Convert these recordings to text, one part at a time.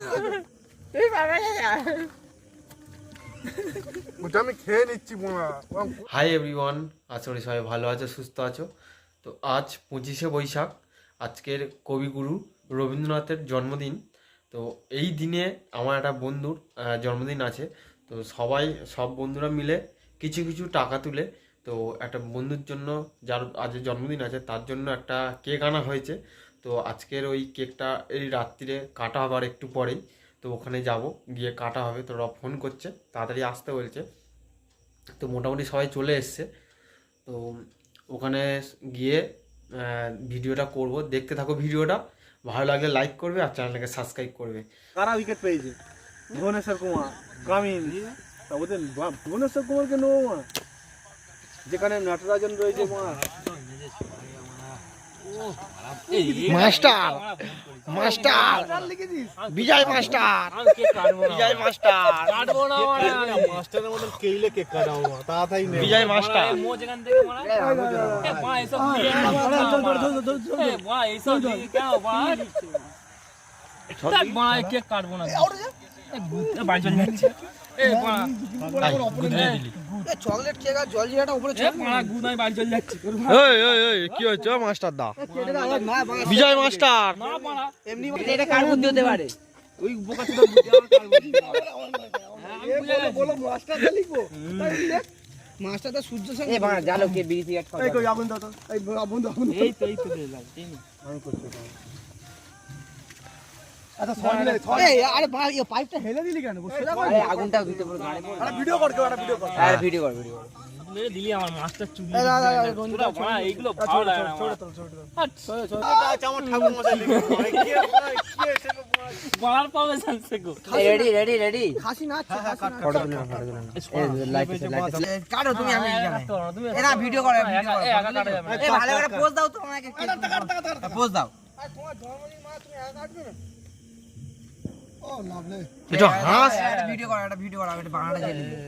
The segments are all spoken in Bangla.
আমি খেয়ে নিচ্ছি হাই এভরিওয়ান আশা করি সবাই ভালো আছো, সুস্থ আছো। তো আজ পঁচিশে বৈশাখ, আজকের কবিগুরু রবীন্দ্রনাথের জন্মদিন। তো এই দিনে আমার একটা বন্ধুর জন্মদিন আছে। তো সবাই, সব বন্ধুরা মিলে কিছু কিছু টাকা তুলে, তো একটা বন্ধুর জন্য যার আজ জন্মদিন আছে, তার জন্য একটা কেক আনা হয়েছে। তো আজকের ওই কেকটা এই রাত্রিরে কাটা হবে আর একটু পরেই, তো ওখানে যাব, গিয়ে কাটা হবে, তো ওরা ফোন করছে, তাড়াতাড়ি আসতে বলছে। তো মোটামুটি সবাই চলে এসছে, তো ওখানে গিয়ে ভিডিওটা করব, দেখতে থাকো ভিডিওটা, ভালো লাগলে লাইক করবে আর চ্যানেলটাকে সাবস্ক্রাইব করবে। কারা উইকেট পেয়েছে? ভুবনেশ্বর কুমার, গ্রামীণ। ওদের ভুবনেশ্বর কুমারকে নেব মা যেখানে নটরাজন রয়েছে মা master master Vijay master Vijay master. মাস্টারের মতন কেইলে কেক কাটাবো তাড়াতাড়ি নে বিজয় মাস্টার চকলেট কেক আর জল জিরাটা উপরে ওই ওই ওই কি হচ্ছে মাস্টার দা? বিজয় মাস্টার। এমনি এটা কার বুদ্ধি হতে পারে? ওই বোকা ছোট মাস্টারটা সূর্য সঙ্গে এ বাবা জানো কে বিড়ি সিগারেট খাওয়া এই কই আগুন দাও তো এই আগুন দাও এই তো এই তো দিলাম আমি করতে পারব আচ্ছা সরলে সরলে এই আরে ভাই এই পাইপটা হেলে দিলি কেন? সোজা করে আরে আগুনটা দিতে পুরো গাড়ি পড়ে ভিডিও কর কেউ একটা ভিডিও কর। আরে ভিডিও কর ভিডিও কর এই না, না, না, রঞ্জিতা, এইগুলো আচ্ছা, ভালো লাগে না ছোট, ছোট, ছোট, ছোট। এটা আমার ঠাকুর মশাই লিখে কি কি এসে গো, পাবে জানছে গো। রেডি রেডি রেডি খাসি না ফটো না। ফটো তুলে না এই লাইট লাইট কাটো তুমি আমি জানাই তুমি ভিডিও করে ভিডিও একা- এ, একা না। এ ভালো করে পোজ দাও তো আমাকে। পোজ দাও। একটু হাস? একটা ভিডিও কর একটা ভিডিও কর আমি একটা বাংলাটা জেনে নিই।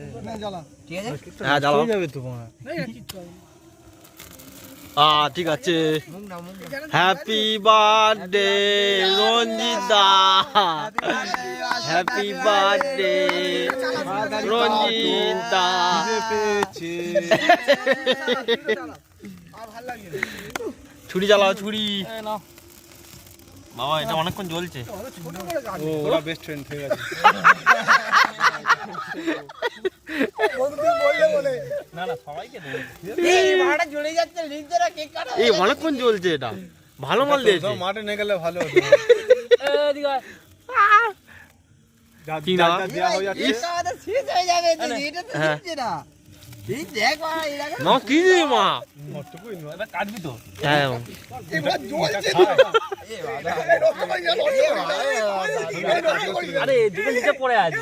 ঠিক আছে? হ্যাঁ জ্বালাও। যাবে তো মা আ ঠিক আছে। Happy birthday Ranjit. Da happy birthday Ranjit da ছুরি চালাও ছুরি। এ, নাও। বাবা এটা অনেকক্ষণ জ্বলছে ও ওরা বেস্ট ফ্রেন্ড হয়ে গেছে এই অনেকক্ষণ জ্বলছে এটা ভালো মাল দিয়েছে সব মাঠে নিয়ে গেলে ভালো হতো না? হয়ে হয়ে হ্যাঁ। কি মা কাটবি তো হ্যাঁ আরে দুটো নিচে পড়ে আছে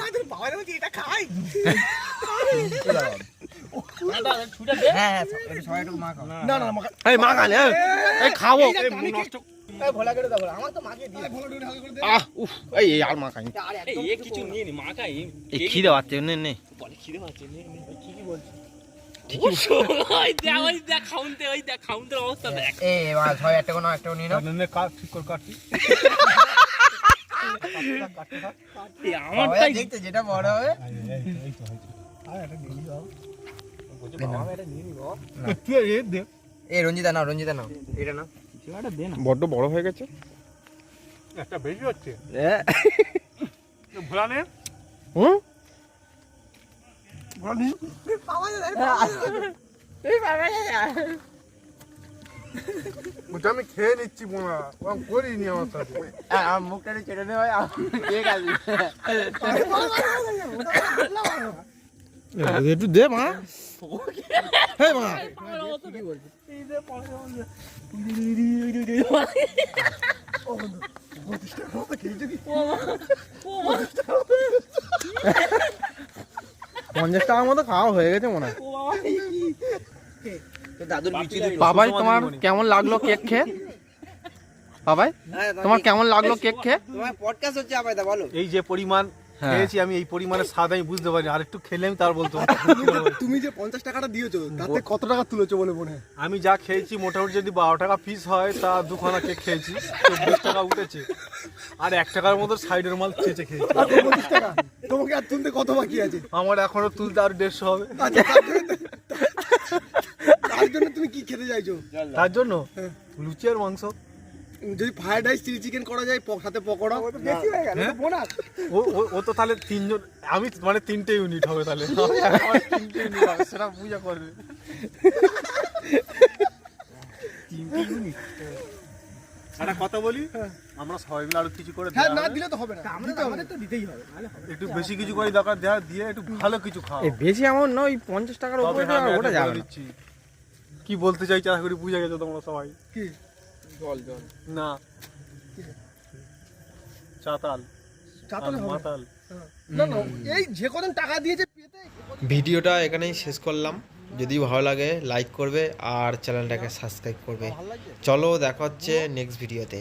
হ্যাঁ হ্যাঁ খাব ভোলা করে দাও আমার তো মাকে দিয়ে আহ উফ এই এই আর মা খাই এই, এ কিছু নিয়ে নি মা খাই এই খিদে পাচ্ছে নে খিদে পাচ্ছে কি কি বলছিস যেটা বড় হবে। এ। রঞ্জিতা নাও রঞ্জিতা নাও। এটা নাও। বড্ড বড় হয়ে গেছে। একটা বেশি হচ্ছে ভোলা নে হুম ভোলা নে। ওটা আমি খেয়ে নিচ্ছি বোনা। ওরকম করিনি আমার সাথে আমার মুখটা চেটে নেওয়া ঠিক আছে একটু দে মা হে মা পঞ্চাশ টাকার মতো খাওয়া হয়ে গেছে মনে হয়। বাবাই তোমার কেমন লাগল কেক খেয়ে? বাবাই তোমার কেমন লাগল কেক খেয়ে? পডকাস্ট হচ্ছে আবার বলো। এই যে পরিমাণ হ্যাঁ। খেয়েছি আমি এই পরিমাণে স্বাদ আমি বুঝতে পারি আর একটু খেলে আমি তার বলতো তুমি যে পঞ্চাশ টাকাটা দিয়েছ তাতে কত টাকা তুলেছো বলে মনে হয়? আমি যা খেয়েছি মোটামুটি যদি বারো টাকা পিস হয় তা দুখানা কেক খেয়েছি। চব্বিশ টাকা উঠেছে। আর এক টাকার মতো সাইডের মাল চেঁচে খেয়েছি। আর টাকা? তোমাকে আর তুলতে কত বাকি আছে? আমার এখনও তুলতে আর দেড়শো হবে। আচ্ছা তার জন্য তুমি কি খেতে চাইছো? তার জন্য? লুচি আর মাংস। যদি ফ্রাইড রাইস চিলি চিকেন করা যায় সাথে পকোড়া। বেশি হয়ে গেল বোনাস ও ও- ও তো তাহলে তিনজন আমি মানে তিনটে ইউনিট হবে তাহলে। তিনটে ইউনিট হবে সেটা পূজা করবে। তিনটে ইউনিট একটা কথা বলি? আমরা সবাই মিলে আরও কিছু করে হ্যাঁ না দিলে তো হবে না। আমরা তো আমাদের তো দিতেই হবে। একটু বেশি কিছু করে দরকার দেওয়া দিয়ে একটু ভালো কিছু খাও এই বেশি নয় পঞ্চাশ টাকার উপরে হ্যাঁ, ওটা যাবে না। কি বলতে চাইছি? আশা করি বুঝে গেছো তোমরা সবাই। কি? না। চাতাল। চাতালে আর হবে। না। মাতাল না না এই যে কদিন টাকা দিয়েছে পেতে ভিডিওটা এখানেই শেষ করলাম। যদি ভালো লাগে লাইক করবে আর চ্যানেলটাকে সাবস্ক্রাইব করবে। চলো দেখা হচ্ছে নেক্সট ভিডিওতে